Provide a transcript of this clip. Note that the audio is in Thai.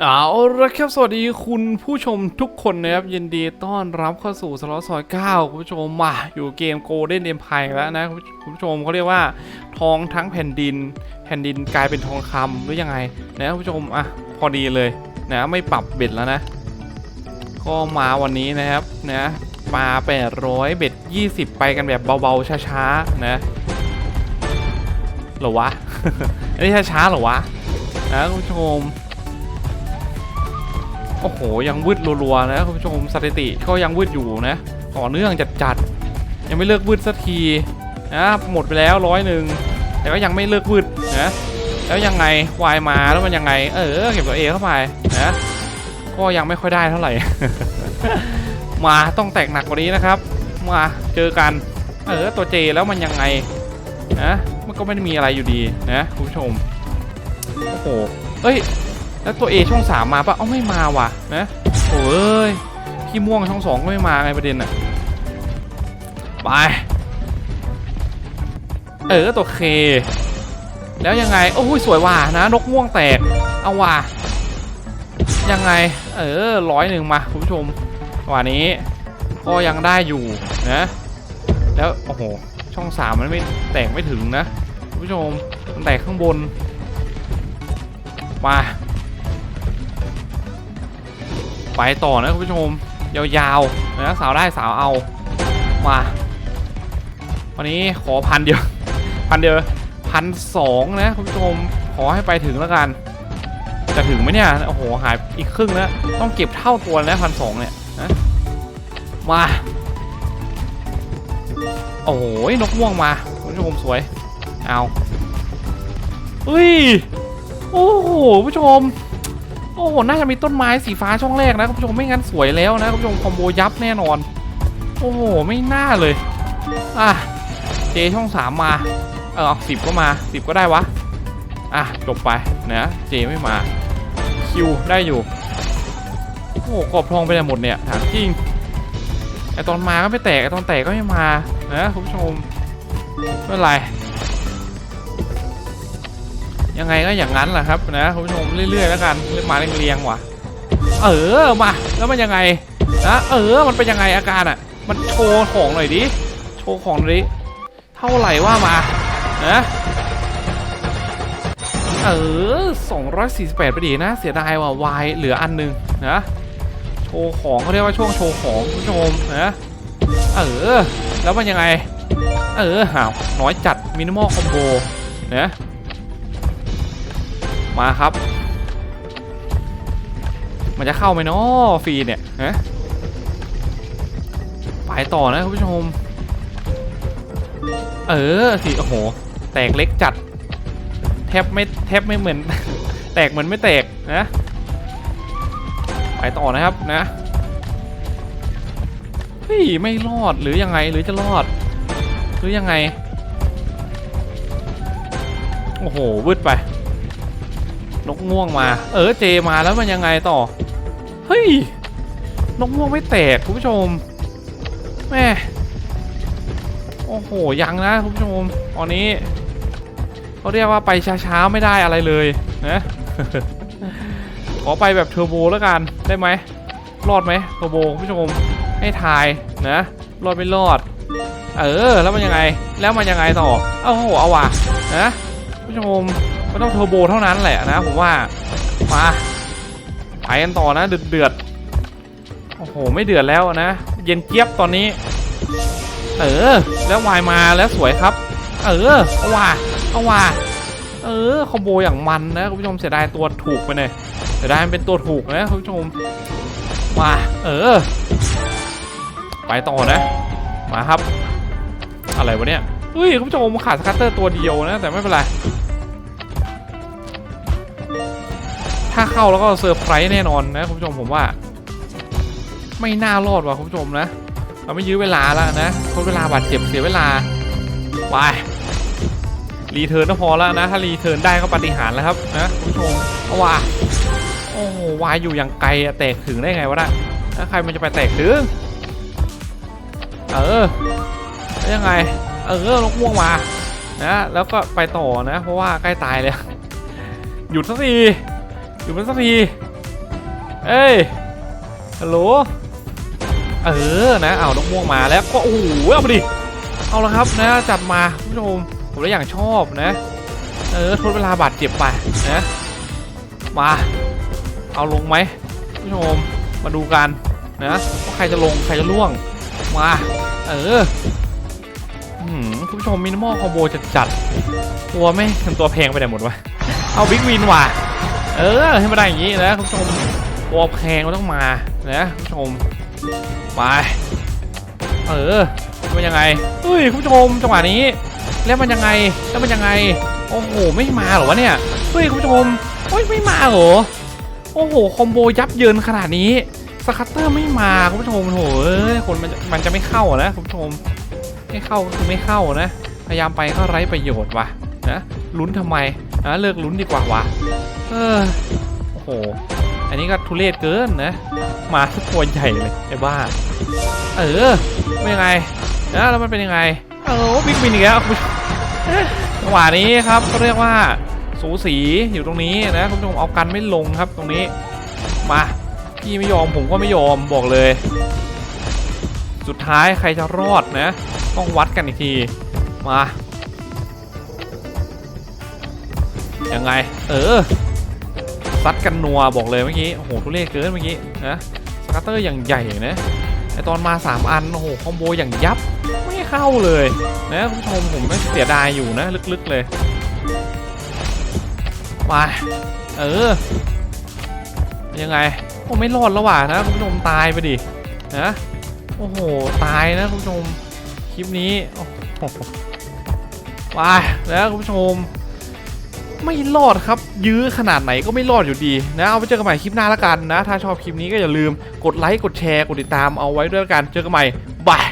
เอาละครับสวัสดีคุณผู้ชมทุกคนนะครับยินดีต้อนรับเข้าสู่สล็อตซอย9คุณผู้ชมมาอยู่เกม Golden Empire แล้วนะคุณผู้ชมเขาเรียกว่า ทองทั้งแผ่นดิน แผ่นดินกลายเป็นทองคำหรือยังไงนะคุณผู้ชมอะพอดีเลยนะไม่ปรับเบ็ดแล้วนะ ก็มาวันนี้นะครับนะปลา800เบ็ด20 ไปกันแบบเบาๆช้าๆนะหรอวะอันนี้ช้าๆหรอวะนะคุณผู้ชม โอ้โห ยังวืดรัวๆนะคุณผู้ชมสถิติก็ยังวืดอยู่นะ ต่อเนื่องจัดๆยังไม่เลิกวืดสักทีนะหมดไปแล้วร้อยหนึ่งแต่ก็ยังไม่เลิกวืดนะแล้วยังไงวายมาแล้วมันยังไง เออเก็บตัวเอเข้าไปนะก็ยังไม่ค่อยได้เท่าไหร่ มาต้องแตกหนักกว่านี้นะครับ มาเจอกัน เออตัวเจแล้วมันยังไงนะมันก็ไม่ได้มีอะไรอยู่ดีนะคุณผู้ชมโอ้โหเอ้ย แล้วตัว A ช่องสามมาปะเอ้าไม่มาว่ะนะโอ้ยพี่ม่วงช่องสองก็ไม่มาไงประเด็นอะไป เออตัวเค แล้วยังไง โอ้ยสวยว่ะนะ นกม่วงแตก เอาว่ะ ยังไง เออร้อยหนึ่งมาคุณผู้ชมวันนี้ ก็ยังได้อยู่นะ แล้ว โอ้โห ช่องสามมันไม่แตกไม่ถึงนะคุณผู้ชม มันแตกข้างบน มา ไปต่อนะคุณผู้ชม ยาวๆนะสาวได้สาวเอามาวันนี้ขอพันเดียว พันเดียวพันสองนะคุณผู้ชมขอให้ไปถึงแล้วกันจะถึงไหมเนี่ยโอ้โหหายอีกครึ่งแล้วต้องเก็บเท่าตัวแล้วพันสองเนี่ยนะมาโอ้โหนกม่วงมาคุณผู้ชมสวยเอาเฮ้ยโอ้โหผู้ชม โอ้โห น่าจะมีต้นไม้สีฟ้าช่องแรกนะคุณผู้ชม ไม่งั้นสวยแล้วนะคุณผู้ชมคอมโบยับแน่นอน โอ้โห ไม่น่าเลย อะ เจช่องสามมา เออสิบก็มาสิบก็ได้วะ อะ จบไปนะเจไม่มา คิวได้อยู่ โอ้โหกรอบทองไปหมดเนี่ยถามจริง ไอตอนมาก็ไม่แตก ไอตอนแตกก็ไม่มา นะคุณผู้ชม ไม่เป็นไร ยังไงก็อย่างนั้นแหละครับนะคุณผู้ชมเรื่อยๆแล้วกันเรื่อยมาเรียงๆว่ะ เออมาแล้วมันยังไงนะเออมันเป็นยังไงอาการอะ มันโชว์ของหน่อยดิโชว์ของหน่อยดิเท่าไหร่ว่ามานะเออ248ไปดีนะ เสียดายว่าวายเหลืออันหนึงนะโชว์ของเขาเรียกว่าช่วงโชว์ของคุณผู้ชมนะเออแล้วมันยังไง เออหาวน้อยจัดมินิมอลคอมโบนะ มาครับ มันจะเข้าไหมเนาะฟรีเนี่ยฮะไปต่อนะคุณผู้ชม เออสิโอ้โห แตกเล็กจัด แทบไม่แทบไม่เหมือน แตกเหมือนไม่แตกนะ ไปต่อนะครับนะเฮ้ยไม่รอดหรือยังไงหรือจะรอด หรือยังไง โอ้โหวืดไป นกม่วงมา เออเจมาแล้วมันยังไงต่อ เฮ้ย นกม่วงไม่แตกคุณผู้ชมแม่โอ้โหยังนะคุณผู้ชมตอนนี้เขาเรียกว่าไปช้าๆไม่ได้อะไรเลยนะขอไปแบบเทอร์โบแล้วกันได้ไหมรอดไหมเทอร์โบคุณผู้ชมให้ทายนะรอดไม่รอด เออแล้วมันยังไงแล้วมันยังไงต่อเอ้าโหเอาว่ะนะคุณผู้ชม ก็ต้องเทอร์โบเท่านั้นแหละนะผมว่ามาไปกันต่อนะเดือดเดือดโอ้โหไม่เดือดแล้วนะ เย็นเจี๊ยบตอนนี้ เออ แล้ววายมาแล้วสวยครับ เออเอาว่าเอาว่าเออคอมโบอย่างมันนะคุณผู้ชมเสียดายตัวถูกไปเลยเสียดายมันเป็นตัวถูกนะคุณผู้ชมมาเออ ไปต่อนะ มาครับ อะไรวะเนี่ยเฮ้ยคุณผู้ชมขาดสกัตเตอร์ตัวเดียวนะ แต่ไม่เป็นไร ถ้าเข้าแล้วก็เซอร์ไพรส์แน่นอนนะคุณผู้ชมผมว่า ไม่น่ารอดว่ะคุณผู้ชมนะ เราไม่ยื้อเวลาแล้วนะทดเวลาบาดเจ็บเสียเวลาไปรีเทิร์นก็พอแล้วนะถ้ารีเทิร์นได้ก็ปฏิหารแล้วครับนะคุณผู้ชมเอาว่าโอ้โหวายอยู่อย่างไกลแตกถึงได้ไงวะนะถ้าใครมันจะไปแตกถึงเออแล้วยังไง เออนกม่วงมานะแล้วก็ไปต่อนะ เพราะว่าใกล้ตายเลยหยุดสักที อยู่มันสักที เอ้ย ฮัลโหล เออ นะ เอานกม่วงมาแล้ว ก็ โอ้โห เอาไปดิ เอาละครับนะ จัดมาผู้ชม ผมได้อย่างชอบนะ เออทดเวลาบาดเจ็บไปนะ มา เอาลงไหมผู้ชม มาดูกันนะว่าใครจะลง ใครจะล่วง มา เออคุณผู้ชมมินิมอลคอมโบจัดจัดตัวไม่ทำตัวแพงไปไหนหมดวะ เอาบิ๊กวินว่ะ เออให้มาได้อย่างนี้นะคุณผู้ชมตัวแพงมันต้องมานะคุณผู้ชมไปเออมันยังไงเฮ้ยคุณผู้ชมจังหวะนี้ แล้วมันยังไงแล้วมันยังไงโอ้โหไม่มาเหรอวะเนี่ยเฮ้ยคุณผู้ชมเฮ้ยไม่มาเหรอโอ้โหคอมโบยับเยินขนาดนี้สคัตเตอร์ไม่มาคุณผู้ชมโถเอ้ยคนมันจะมันจะไม่เข้าอนะคุณผู้ชมไม่เข้าก็คือไม่เข้านะ พยายามไปก็ไร้ประโยชน์ว่ะนะ ลุ้นทำไมนะเลิกลุ้นดีกว่าวะเออโอ้โห อันนี้ก็ทุเรศเกินนะ มาทุกตัวใหญ่เลยไอ้บ้า เออเป็นยังไงนะแล้วมันเป็นยังไง เออบิ๊กบินอีกแล้วจังหวะนี้ครับก็เรียกว่าสูสีอยู่ตรงนี้นะคุณผู้ชมเอากันไม่ลงครับตรงนี้ มาพี่ไม่ยอมผมก็ไม่ยอมบอกเลย สุดท้ายใครจะรอดนะ ต้องวัดกันอีกที มา ยังไง เออซัดกันนัวบอกเลยเมื่อกี้โอ้โหทุเรศเกินเมื่อกี้นะสกัตเตอร์อย่างใหญ่นะไอตอนมา 3 อันโอ้โหคอมโบอย่างยับไม่เข้าเลยนะคุณผู้ชมผมไม่เสียดายอยู่นะลึกๆเลยมาเออ ยังไงโอ้ไม่รอดแล้วว่ะนะคุณผู้ชมตายไปดินะโอ้โหตายนะคุณผู้ชมคลิปนี้โอ้โหไปแล้วคุณผู้ชม ไม่รอดครับ ยื้อขนาดไหนก็ไม่รอดอยู่ดีนะเอาไปเจอกันใหม่คลิปหน้าละกันนะ ถ้าชอบคลิปนี้ก็อย่าลืมกดไลค์กดแชร์กดติดตามเอาไว้ด้วยกันเจอกันใหม่บาย